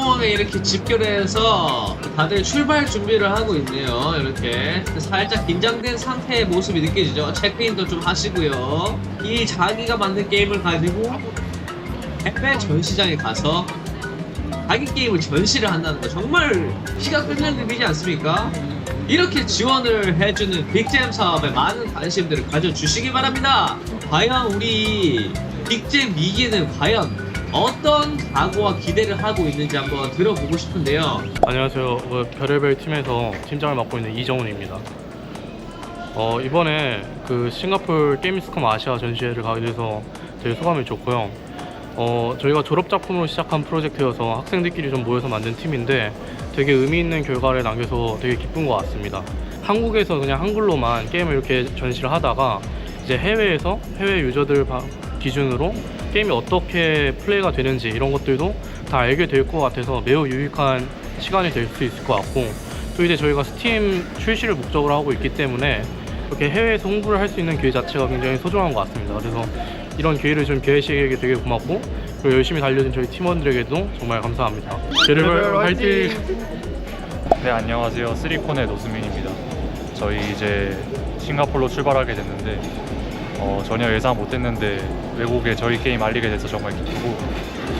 공항에 이렇게 집결해서 다들 출발 준비를 하고 있네요. 이렇게 살짝 긴장된 상태의 모습이 느껴지죠. 체크인도 좀 하시고요. 이 자기가 만든 게임을 가지고 해외 전시장에 가서 자기 게임을 전시를 한다는 거 정말 시간 끌리는 일이지 않습니까? 이렇게 지원을 해주는 빅잼 사업에 많은 관심들을 가져주시기 바랍니다. 과연 우리 빅잼 미기는 과연 어떤 각오와 기대를 하고 있는지 한번 들어보고 싶은데요. 안녕하세요. 그 별의별 팀에서 팀장을 맡고 있는 이정훈입니다. 어, 이번에 그 싱가폴 게임스컴 아시아 전시회를 가게 돼서 되게 소감이 좋고요. 어, 저희가 졸업 작품으로 시작한 프로젝트여서 학생들끼리 좀 모여서 만든 팀인데 되게 의미 있는 결과를 남겨서 되게 기쁜 것 같습니다. 한국에서 그냥 한글로만 게임을 이렇게 전시를 하다가 이제 해외에서 해외 유저들 바- 기준으로 게임이 어떻게 플레이가 되는지 이런 것들도 다 알게 될 것 같아서 매우 유익한 시간이 될 수 있을 것 같고 또 이제 저희가 스팀 출시를 목적으로 하고 있기 때문에 이렇게 해외에서 홍보를 할 수 있는 기회 자체가 굉장히 소중한 것 같습니다. 그래서 이런 기회를 좀 기회식에게 되게 고맙고 그리고 열심히 달려준 저희 팀원들에게도 정말 감사합니다. 제르벌 화이팅! 네 안녕하세요 쓰리콘의 노수민입니다 저희 이제 싱가폴로 출발하게 됐는데 어, 전혀 예상 못했는데 외국에 저희 게임 알리게 돼서 정말 기쁘고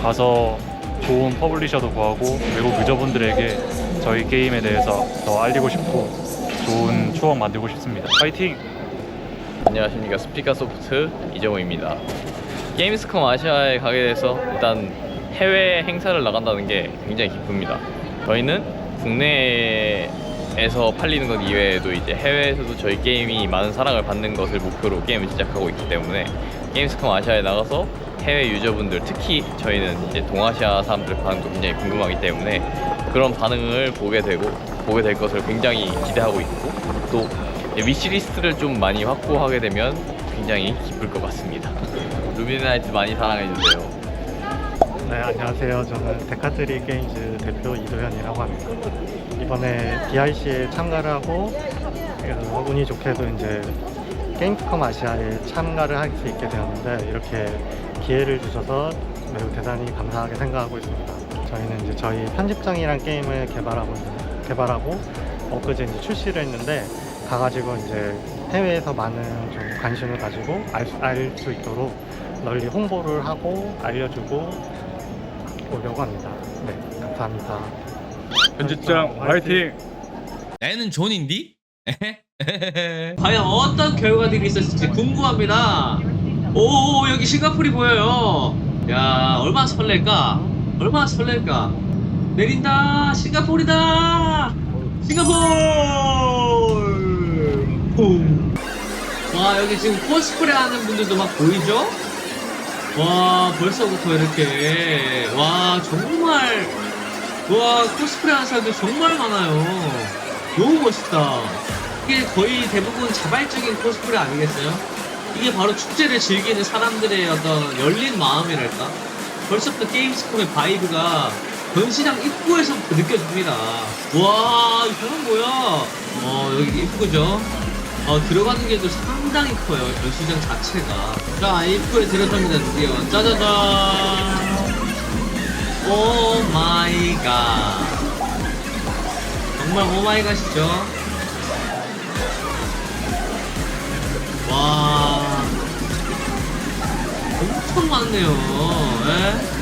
가서 좋은 퍼블리셔도 구하고 외국 유저분들에게 저희 게임에 대해서 더 알리고 싶고 좋은 추억 만들고 싶습니다 파이팅! 안녕하십니까 스피카 소프트 이정호입니다. 게임스컴 아시아에 가게 돼서 일단 해외 행사를 나간다는 게 굉장히 기쁩니다. 저희는 국내에 서 팔리는 것 이외에도 이제 해외에서도 저희 게임이 많은 사랑을 받는 것을 목표로 게임을 제작하고 있기 때문에 게임스컴 아시아에 나가서 해외 유저분들 특히 저희는 이제 동아시아 사람들 반응도 굉장히 궁금하기 때문에 그런 반응을 보게 되고 보게 될 것을 굉장히 기대하고 있고 또 위시리스트를 좀 많이 확보하게 되면 굉장히 기쁠 것 같습니다. 루미나이트 많이 사랑해주세요. 네, 안녕하세요. 저는 데카트리 게임즈 대표 이도현이라고 합니다. 이번에 BIC에 참가를 하고 어, 운이 좋게도 이제 게임스컴 아시아에 참가를 할 수 있게 되었는데 이렇게 기회를 주셔서 매우 대단히 감사하게 생각하고 있습니다. 저희는 이제 저희 편집장이란 게임을 개발하고 개발하고 엊그제 이제 출시를 했는데 가가지고 이제 해외에서 많은 좀 관심을 가지고 알 수 있도록 널리 홍보를 하고 알려주고 오려고 합니다. 네, 감사합니다. 편집장 화이팅! 나는 존인디? 과연 어떤 결과들이 있었을지 궁금합니다. 오 여기 싱가폴이 보여요. 야 얼마나 설렐까? 얼마나 설렐까? 내린다 싱가폴이다. 싱가폴. 쿵. 와 여기 지금 코스프레 하는 분들도 막 보이죠? 와 벌써부터 이렇게 와 정말 와 코스프레 하는 사람들 정말 많아요. 너무 멋있다. 이게 거의 대부분 자발적인 코스프레 아니겠어요? 이게 바로 축제를 즐기는 사람들의 어떤 열린 마음이랄까? 벌써부터 게임스콤의 바이브가 전시장 입구에서 부터 느껴집니다. 와, 이 사람 뭐야? 어, 여기 이쁘죠? 어, 들어가는 길도 상당히 커요. 전시장 자체가. 자, 입구에 들어섭니다, 드디어. 짜자잔! 오 마이 갓. 정말 오 마이 갓이죠? 와. 엄청 많네요. 예?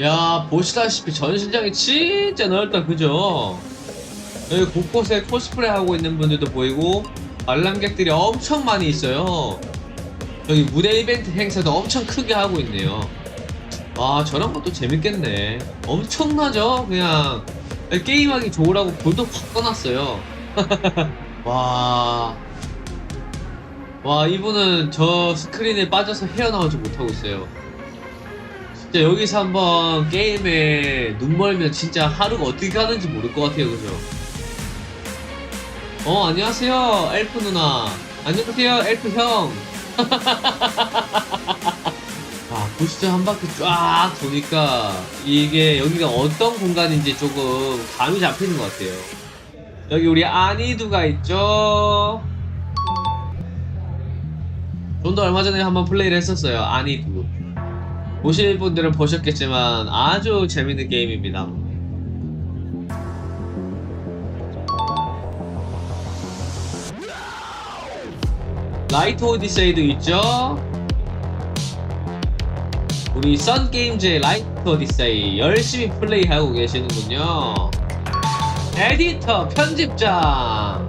야 보시다시피 전시장이 진짜 넓다 그죠? 여기 곳곳에 코스프레 하고 있는 분들도 보이고 관람객들이 엄청 많이 있어요. 여기 무대 이벤트 행사도 엄청 크게 하고 있네요. 와 저런 것도 재밌겠네. 엄청나죠? 그냥. 게임하기 좋으라고 볼도 확 꺼놨어요. 와... 와 이분은 저 스크린에 빠져서 헤어나오지 못하고 있어요 진짜 여기서 한번 게임에 눈 멀면 진짜 하루가 어떻게 가는지 모를 것 같아요, 그죠? 어, 안녕하세요, 엘프 누나. 안녕하세요, 엘프 형. 아, 부스트 한 바퀴 쫙 도니까 이게 여기가 어떤 공간인지 조금 감이 잡히는 것 같아요. 여기 우리 아니두가 있죠. 좀더 얼마 전에 한번 플레이를 했었어요. 아니두. 보실 분들은 보셨겠지만 아주 재밌는 게임입니다. 라이트 오디세이도 있죠. 우리 선 게임즈의 라이트 오디세이 열심히 플레이하고 계시는군요. 에디터 편집장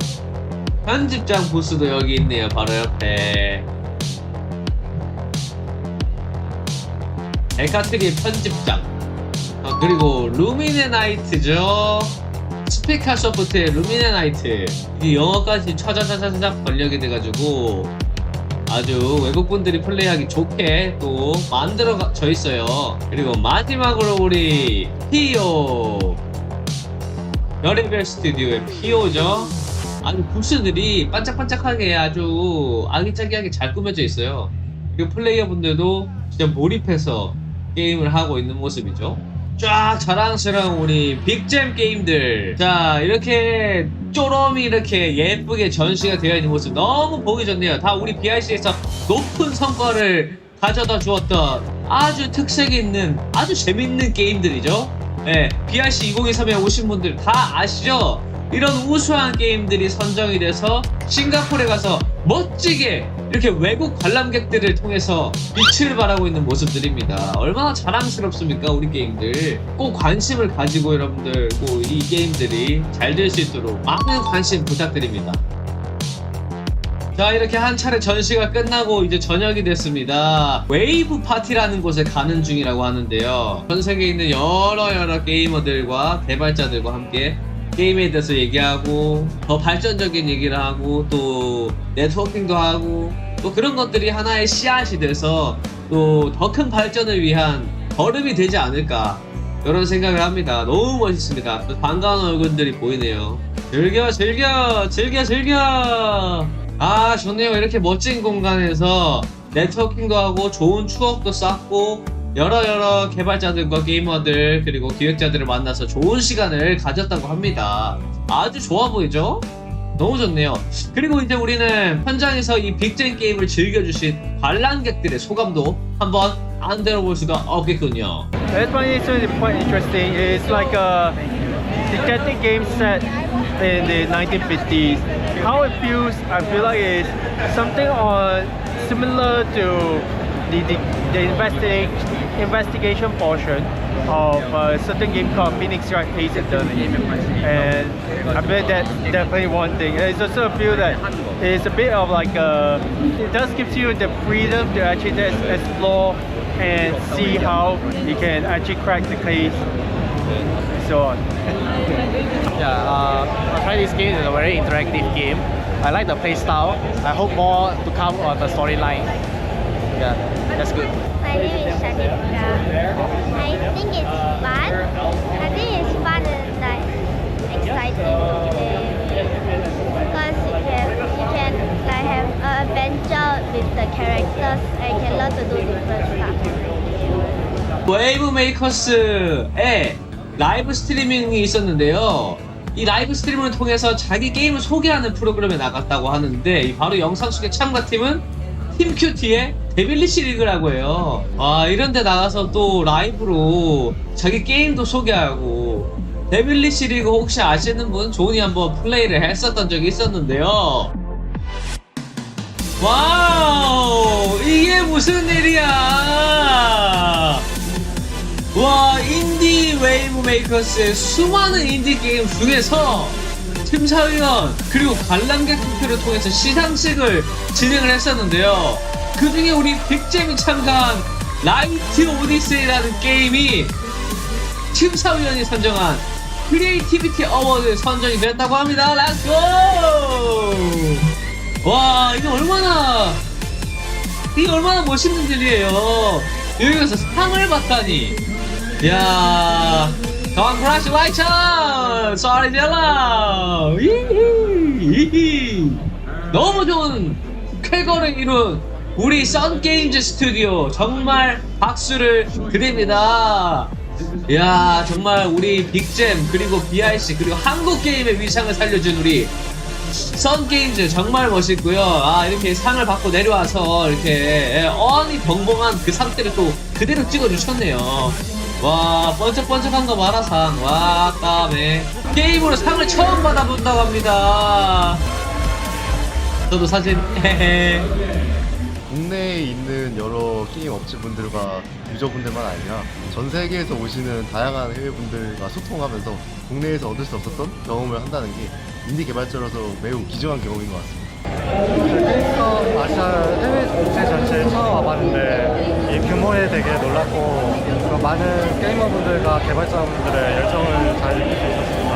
편집장 부스도 여기 있네요. 바로 옆에. 에카트리의 편집장. 어, 그리고 루미네 나이트죠. 스피카 소프트의 루미네 나이트. 이 영어까지 차자차자차작 번역이 돼가지고 아주 외국분들이 플레이하기 좋게 또 만들어져 있어요. 그리고 마지막으로 우리 피오. 별의별 스튜디오의 피오죠. 아주 부스들이 반짝반짝하게 아주 아기자기하게 잘 꾸며져 있어요. 그리고 플레이어분들도 진짜 몰입해서 게임을 하고 있는 모습이죠. 쫙 자랑스러운 우리 빅잼 게임들. 자, 이렇게 쪼롬이 이렇게 예쁘게 전시가 되어 있는 모습 너무 보기 좋네요. 다 우리 BRC에서 높은 성과를 가져다 주었던 아주 특색이 있는 아주 재밌는 게임들이죠. 네, BRC 2023에 오신 분들 다 아시죠? 이런 우수한 게임들이 선정이 돼서 싱가포르에 가서 멋지게 이렇게 외국 관람객들을 통해서 빛을 발하고 있는 모습들입니다. 얼마나 자랑스럽습니까, 우리 게임들. 꼭 관심을 가지고 여러분들 꼭 이 게임들이 잘 될 수 있도록 많은 관심 부탁드립니다. 자 이렇게 한 차례 전시가 끝나고 이제 저녁이 됐습니다 웨이브 파티라는 곳에 가는 중이라고 하는데요 전 세계에 있는 여러 여러 게이머들과 개발자들과 함께 게임에 대해서 얘기하고 더 발전적인 얘기를 하고 또 네트워킹도 하고 또 그런 것들이 하나의 씨앗이 돼서 또 더 큰 발전을 위한 걸음이 되지 않을까 이런 생각을 합니다. 너무 멋있습니다. 또 반가운 얼굴들이 보이네요. 즐겨 즐겨 즐겨 즐겨! 아 좋네요. 이렇게 멋진 공간에서 네트워킹도 하고 좋은 추억도 쌓고 여러 여러 개발자들과 게이머들 그리고 기획자들을 만나서 좋은 시간을 가졌다고 합니다 아주 좋아 보이죠? 너무 좋네요 그리고 이제 우리는 현장에서 이 빅젠 게임을 즐겨주신 관람객들의 소감도 한번 안 들어볼 수가 없겠군요 That's why it's really quite interesting. It's like a detective game set in the 1950s. How it feels, I feel like it's something on similar to the the, the investigation investigation portion of a certain game called Phoenix Wright Ace Attorney. And I bet that's definitely one thing. And it's also a feel that it's a bit of like a, it does gives you the freedom to actually just explore and see how you can actually crack the case and so on. Yeah, uh, I try this game. It's a very interactive game. I like the play style. I hope more to come on the storyline. Yeah, that's good. 웨이브 메이커스의 라이브 스트리밍이 있었는데요. 이 라이브 스트리밍을 통해서 자기 게임을 소개하는 프로그램에 나갔다고 하는데 이 바로 영상 속의 참가 팀은 팀 큐티의 데빌리시 리그라고 해요. 아 이런 데 나가서 또 라이브로 자기 게임도 소개하고 데빌리시 리그 혹시 아시는 분 조은이 한번 플레이를 했었던 적이 있었는데요. 와우 이게 무슨 일이야 와 인디 웨이브 메이커스의 수많은 인디 게임 중에서 심사위원 그리고 관람객 투표를 통해서 시상식을 진행을 했었는데요. 그 중에 우리 빅잼이 참가한 라이트 오디세이라는 게임이 심사위원이 선정한 크리에이티비티 어워드에 선정이 됐다고 합니다. 렛츠고 와 이게 얼마나 이게 얼마나 멋있는 일이에요. 여기서 상을 받다니. 야 Congratulations! Sorry, 젤라! 너무 좋은 쾌거를 이룬 우리 썬게임즈 스튜디오 정말 박수를 드립니다. 야 정말 우리 빅잼 그리고 BRC 그리고 한국 게임의 위상을 살려준 우리 썬게임즈 정말 멋있고요. 아 이렇게 상을 받고 내려와서 이렇게 어니 벙벙한 그 상태를 또 그대로 찍어주셨네요. 와 번쩍번쩍한 거 봐라 상. 와 까매. 게임으로 상을 처음 받아본다고 합니다. 저도 사진. 국내에 있는 여러 게임 업체분들과 유저분들만 아니라 전 세계에서 오시는 다양한 해외분들과 소통하면서 국내에서 얻을 수 없었던 경험을 한다는 게 인디 개발자로서 매우 귀중한 경험인 것 같습니다. 게임스컵 아시아 해외 국제 전시회 처음 와봤는데 이 규모에 되게 놀랐고 그 많은 게이머분들과 개발자분들의 열정을 잘 느낄 수 있었습니다.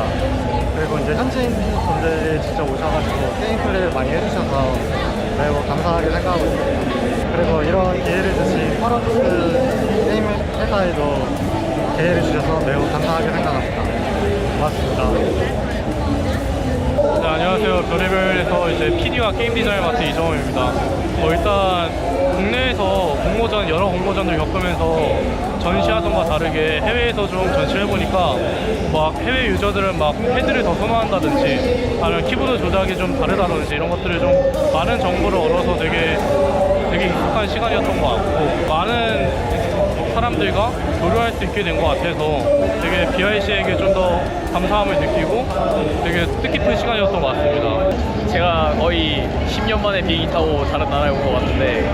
그리고 이제 현지인 분들이 직접 오셔가지고 게임 플레이를 많이 해주셔서 매우 감사하게 생각하고 있습니다. 그리고 이런 기회를 주신 퍼런스 게임 회사에도 기회를 주셔서 매우 감사하게 생각합니다. 고맙습니다. 네, 안녕하세요. 별의별에서 이제 PD와 게임 디자인 맡은 이정호입니다. 뭐 일단 국내에서 공모전 여러 공모전을 겪으면서 전시하던 과 다르게 해외에서 좀 전시를 해보니까 막 해외 유저들은 막 패드를 더 선호한다든지 아니면 키보드 조작이 좀 다르다든지 이런 것들을 좀 많은 정보를 얻어서 되게 되게 익숙한 시간이었던 것 같고 많은 사람들과 교류할 수 있게 된 것 같아서 되게 BIC에게 좀 더 감사함을 느끼고 되게 뜻깊은 시간이었던 것 같습니다. 제가 거의 10년 만에 비행기 타고 다른 나라에 온 것 같은데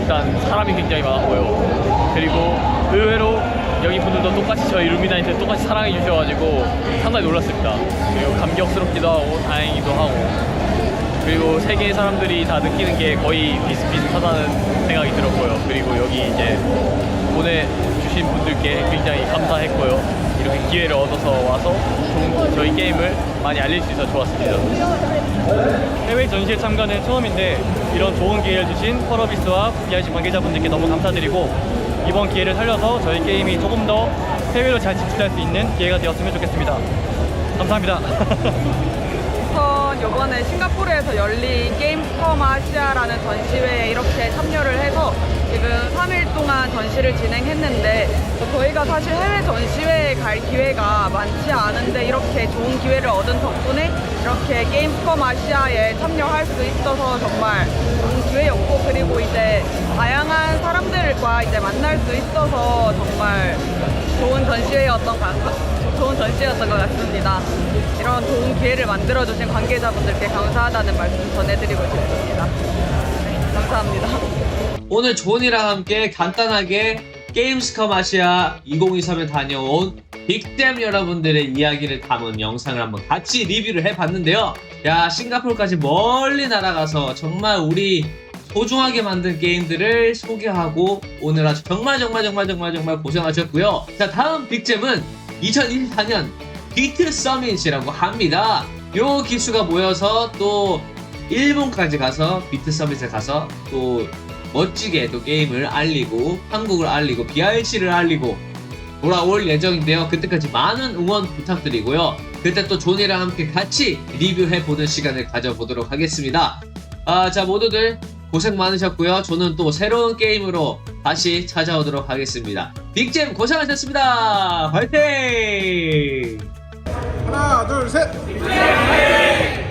일단 사람이 굉장히 많았고요. 그리고 의외로 여기 분들도 똑같이 저희 루미나이트 똑같이 사랑해 주셔가지고 상당히 놀랐습니다. 그리고 감격스럽기도 하고 다행이기도 하고 그리고 세계의 사람들이 다 느끼는 게 거의 비슷비슷하다는 생각이 들었고요. 그리고 여기 이제 보내주신 분들께 굉장히 감사했고요. 이렇게 기회를 얻어서 와서 저희 게임을 많이 알릴 수 있어서 좋았습니다. 해외 전시회 참가는 처음인데 이런 좋은 기회를 주신 펄어비스와 BIC 관계자분들께 너무 감사드리고 이번 기회를 살려서 저희 게임이 조금 더 해외로 잘 진출할 수 있는 기회가 되었으면 좋겠습니다. 감사합니다. 이번에 싱가포르에서 열린 게임스컴 아시아라는 전시회에 이렇게 참여를 해서 지금 3일 동안 전시를 진행했는데 저희가 사실 해외 전시회에 갈 기회가 많지 않은데 이렇게 좋은 기회를 얻은 덕분에 이렇게 게임스컴 아시아에 참여할 수 있어서 정말 좋은 기회였고 그리고 이제 다양한 사람들과 이제 만날 수 있어서 정말 좋은 전시회였던 것 같- 좋은 전시였던 것 같습니다. 이런 좋은 기회를 만들어주신 관계자분들께 감사하다는 말씀 전해드리고 싶습니다. 네, 감사합니다. 오늘 존이랑 함께 간단하게 게임스컴 아시아 2023에 다녀온 빅댐 여러분들의 이야기를 담은 영상을 한번 같이 리뷰를 해봤는데요. 야 싱가포르까지 멀리 날아가서 정말 우리 소중하게 만든 게임들을 소개하고 오늘 아주 정말 정말 정말 정말 정말 고생하셨고요. 자 다음 빅잼은 2024년 비트 서밋이라고 합니다. 요 기수가 모여서 또 일본까지 가서 비트 서밋에 가서 또 멋지게 또 게임을 알리고 한국을 알리고 BRC를 알리고 돌아올 예정인데요. 그때까지 많은 응원 부탁드리고요. 그때 또 존이랑 함께 같이 리뷰해 보는 시간을 가져보도록 하겠습니다. 아, 자 모두들 고생 많으셨고요. 저는 또 새로운 게임으로 다시 찾아오도록 하겠습니다. 빅잼 고생하셨습니다. 화이팅! 하나, 둘, 셋! 빅잼 화이팅!